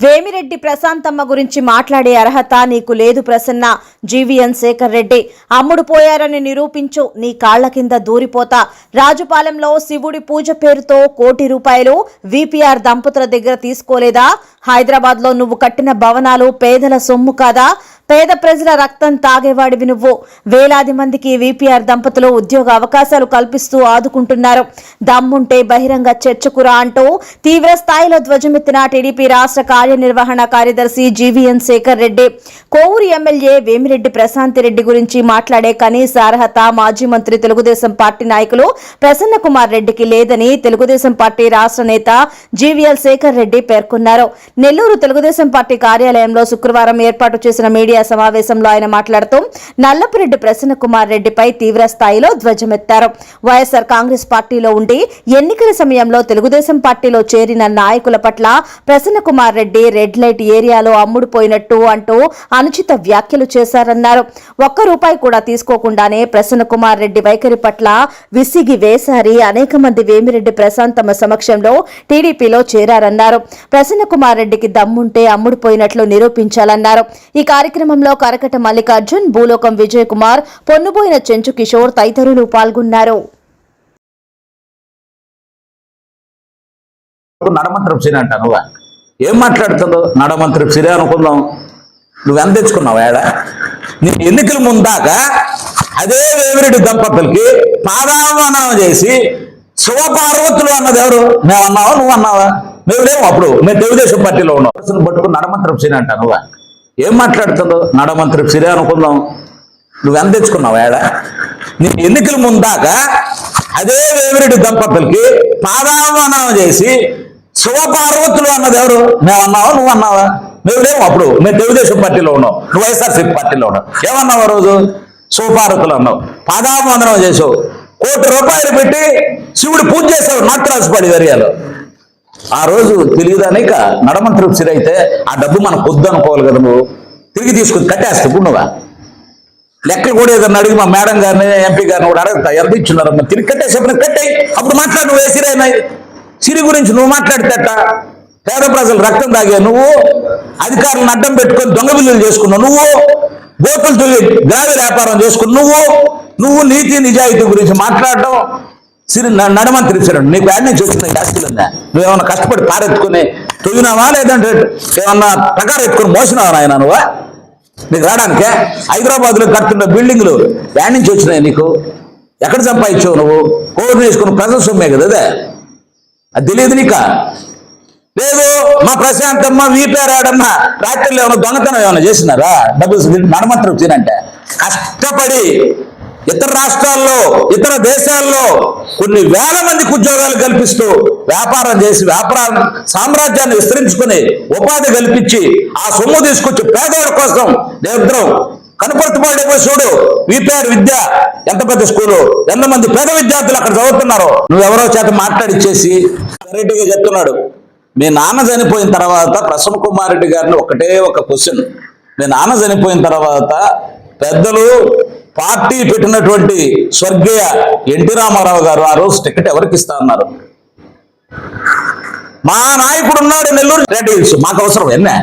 వేమిరెడ్డి ప్రశాంతమ్మ గురించి మాట్లాడే అర్హత నీకు లేదు ప్రసన్న. జీవీఎన్ శేఖర్ రెడ్డి అమ్ముడు పోయారని నిరూపించు నీ కాళ్ళ కింద దూరిపోతా. రాజుపాలెంలో శివుడి పూజ పేరుతో కోటి రూపాయలు విపిఆర్ దంపతుల దగ్గర తీసుకోలేదా? హైదరాబాద్లో నువ్వు కట్టిన భవనాలు పేదల సొమ్ము కాదా? పేద ప్రజల రక్తం తాగేవాడివి నువ్వు. వేలాది మందికి విపిఆర్ దంపతులు ఉద్యోగ అవకాశాలు కల్పిస్తూ ఆదుకుంటున్నారు. దమ్ముంటే బహిరంగ చర్చకురా అంటూ తీవ్ర స్థాయిలో ధ్వజమెత్తిన టీడీపీ రాష్ట్ర కార్యనిర్వహణ కార్యదర్శి జీవీఎన్ శేఖర్ రెడ్డి. కోవూరు ఎమ్మెల్యే వేమిరెడ్డి ప్రశాంతి రెడ్డి గురించి మాట్లాడే కనీస అర్హత మాజీ మంత్రి తెలుగుదేశం పార్టీ నాయకులు ప్రసన్న కుమార్ రెడ్డికి లేదని తెలుగుదేశం పార్టీ రాష్ట్ర నేత జీవీఎల్ శేఖర్ రెడ్డి పేర్కొన్నారు. నెల్లూరు తెలుగుదేశం పార్టీ కార్యాలయంలో శుక్రవారం ఏర్పాటు చేసిన మీడియా సమావేశంలో ఆయన మాట్లాడుతూ నల్లపురెడ్డి ప్రసన్న కుమార్ రెడ్డిపై తీవ్ర స్థాయిలో ధ్వజమెత్తారు. వైఎస్ఆర్ కాంగ్రెస్ పార్టీలో ఉండి ఎన్నికల సమయంలో తెలుగుదేశం పార్టీలో చేరిన నాయకుల పట్ల ప్రసన్న కుమార్ రెడ్డి రెడ్ లైట్ ఏరియాలో అమ్ముడుపోయినట్టు అంటూ అనుచిత వ్యాఖ్యలు చేశారన్నారు. ఒక్క రూపాయి కూడా తీసుకోకుండానే ప్రసన్న కుమార్ రెడ్డి వైఖరి పట్ల విసిగి వేసారి అనేక మంది వేమిరెడ్డి ప్రశాంత్ తమ సమక్షంలో టీడీపీలో చేరారన్నారు. ప్రసన్న కుమార్ రెడ్డికి దమ్ముంటే అమ్ముడుపోయినట్లు నిరూపించాలన్నారు. ఈ కార్యక్రమంలో కరకట మల్లికార్జున్ భూలోకం విజయ్ కుమార్ పొన్నుబోయిన చెంచు కిషోర్ తదితరులు పాల్గొన్నారు. నడమంత్రం సిరి ఏం మాట్లాడుతుందో? నడమంత్రి సిరి అనుకుందాం. నువ్వు ఎంత తెచ్చుకున్నావు ఏడ? నీ ఎన్నికల ముందాక అదే వేమిరెడ్డి దంపతులకి పాదావనం చేసి శివపార్వతులు అన్నది ఎవరు? మేము అన్నావా నువ్వు అన్నావా మేము లేవు అప్పుడు మేము తెలుగుదేశం పార్టీలో ఉన్నాం. పట్టుకుని నడమంత్రి సిరి అంట నువ్వా? ఏం మాట్లాడుతుందో? నడమంత్రి సిరి అనుకుందాం. నువ్వు ఎంత తెచ్చుకున్నావు ఏడ? నీ ఎన్నికల ముందాక అదే వేమిరెడ్డి దంపతులకి పాదావనం చేసి శివపార్వతులు అన్నది ఎవరు? మేము అన్నావా? నువ్వు అన్నావా? మేము లేవు అప్పుడు. మేము తెలుగుదేశం పార్టీలో ఉన్నాం. నువ్వు వైఎస్ఆర్సీపీ పార్టీలో ఉన్నావు ఏమన్నావు ఆ రోజు? శివపార్వతులు అన్నావు. పాదావందనం చేసావు కోటి రూపాయలు పెట్టి శివుడు పూజ చేసావు నాట్రాజుపాడి ఏరియాలో ఆ రోజు తెలియదానిక నడమంత్రి తృప్తి అయితే ఆ డబ్బు మనం పొద్దు అనుకోవాలి కదా నువ్వు. తిరిగి తీసుకుని కట్టేస్తే ఇప్పుడు లెక్కలు కూడా ఏదన్నా అడిగి మా మేడం గారిని ఎంపీ గారిని కూడా అడగతా. ఎంత ఇచ్చున్నారమ్మా? తిరిగి కట్టేసేప్పుడు కట్టాయి. అప్పుడు మాట్లాడు నువ్వు సిరైనాయి సిరి గురించి నువ్వు మాట్లాడితేట పేద ప్రజలు రక్తం తాగే నువ్వు అధికారులను అడ్డం పెట్టుకొని దొంగ బిల్లులు చేసుకున్నావు. నువ్వు గోతులు తొలి గాలి వ్యాపారం చేసుకుని నువ్వు నువ్వు నీతి నిజాయితీ గురించి మాట్లాడటం సిరి న- నడమంత్రి సిరి నీకు యాడ్ నుంచి వచ్చిన ఆస్తులు ఉందా నువ్వేమన్నా కష్టపడి పారెత్తుకుని తొగినావా లేదంటే ఏమన్నా ప్రకారం ఎత్తుకుని మోసినావా నాయన నువ్వా? నీకు రావడానికే? హైదరాబాద్లో కడుతున్న బిల్డింగ్లు యాడ్ నుంచి వచ్చినాయి నీకు. ఎక్కడ సంపాదించావు నువ్వు? కోరు వేసుకున్న ప్రజల సొమ్మే కదా అదే తెలియదు నీకా? లేదు మా ప్రశాంతమ్మ వీపారాడమ్మ రాత్రిలో ఏమైనా దొంగతనం ఏమైనా చేసినారా? డబ్బులు నడమంత్రం వచ్చిందంటే కష్టపడి ఇతర రాష్ట్రాల్లో ఇతర దేశాల్లో కొన్ని వేల మందికి ఉద్యోగాలు కల్పిస్తూ వ్యాపారం చేసి వ్యాపారం సామ్రాజ్యాన్ని విస్తరించుకుని ఉపాధి కల్పించి ఆ సొమ్ము తీసుకొచ్చి పేదవాడి కోసం నిరంతరం కనుపర్తిపాడే చూడు? విపిఆర్ విద్య. ఎంత పెద్ద స్కూలు? ఎంతమంది పేద విద్యార్థులు అక్కడ చదువుతున్నారు? నువ్వెవరో చేత మాట్లాడిచ్చేసి రెడ్డిగా చెప్తున్నాడు. మీ నాన్న చనిపోయిన తర్వాత ప్రసన్న కుమార్ రెడ్డి గారిని ఒకటే ఒక క్వశ్చన్. మీ నాన్న చనిపోయిన తర్వాత పెద్దలు పార్టీ పెట్టినటువంటి స్వర్గీయ ఎన్టీ రామారావు గారు ఆ రోజు టికెట్ ఎవరికి ఇస్తా అన్నారు? మా నాయకుడు ఉన్నాడు నెల్లూరు. రెడ్డి మాకు అవసరం. ఎన్నే?